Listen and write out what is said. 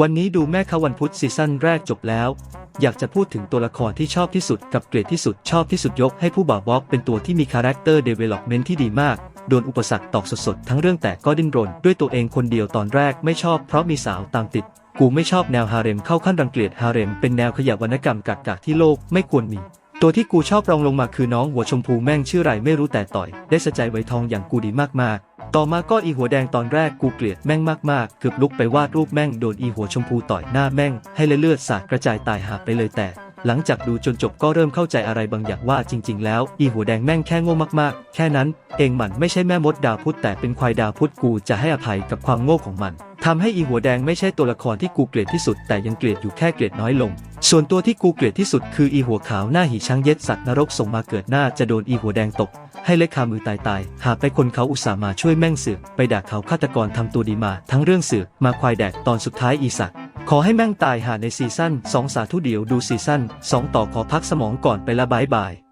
วันนี้ดูแม่คะวันพุธซีซั่นแรกจบแล้ว อยากจะพูดถึงตัวละครที่ชอบที่สุดกับเกรดที่สุดชอบที่สุดยกให้ผู้บ่าวบ็อกเป็นตัวที่มีคาแรคเตอร์เดเวล็อปเมนต์ที่ดีมาก โดนอุปสรรคตอกสดๆ ทั้งเรื่องแต่ก็ดิ้นรน ด้วยตัวเองคนเดียวตอนแรกไม่ชอบเพราะมีสาวตามติด กูไม่ชอบแนวฮาเร็มเข้าขั้นรังเกียจฮาเร็มเป็นแนวขยะวรรณกรรมกากๆที่โลกไม่ควรมี ตัวที่กูชอบรองลงมาคือน้องหัวชมพูแม่งชื่อไรไม่รู้แต่ต่อย ได้สะใจไวทองอย่างกูดีมากๆ ต่อมาก็อีหัวแดงตอนแรกกูเกลียดแม่งมากๆเกือบลุกไปวาดรูปแม่งโดนอีหัวชมพูต่อยหน้าแม่งให้เลือดสาดกระจายตายหาไปเลยแต่ หลังจากดูจนจบก็เริ่มเข้าใจอะไรบางอย่างว่าจริง ๆ แล้ว อีหัวแดงแม่งแค่โง่มากๆ แค่นั้นเองมันไม่ใช่แม่มดดาวพุธแต่เป็นควายดาวพุธกูจะให้อภัยกับความโง่ของมันทำให้อีหัวแดงไม่ใช่ตัวละครที่กูเกลียดที่สุด แต่ยังเกลียดอยู่แค่เกลียดน้อยลง ส่วนตัวที่กูเกลียดที่สุดคืออีหัวขาวหน้าหีช้างเย็ดสัตว์นรกส่งมาเกิดหน้าจะโดนอีหัวแดงตก ให้เล็กคามือตายตายหาไปคนเขาอุตส่าห์มาช่วยแม่งเสือกไปด่าเขาฆาตกรทำตัวดีมา ทั้งเรื่องเสือกมาควายแดกตอนสุดท้ายอีสัตว์ ขอให้แม่งตายหาในซีซั่น2สาธุเดียวดูซีซั่น2ต่อขอพักสมองก่อนไปละบายบาย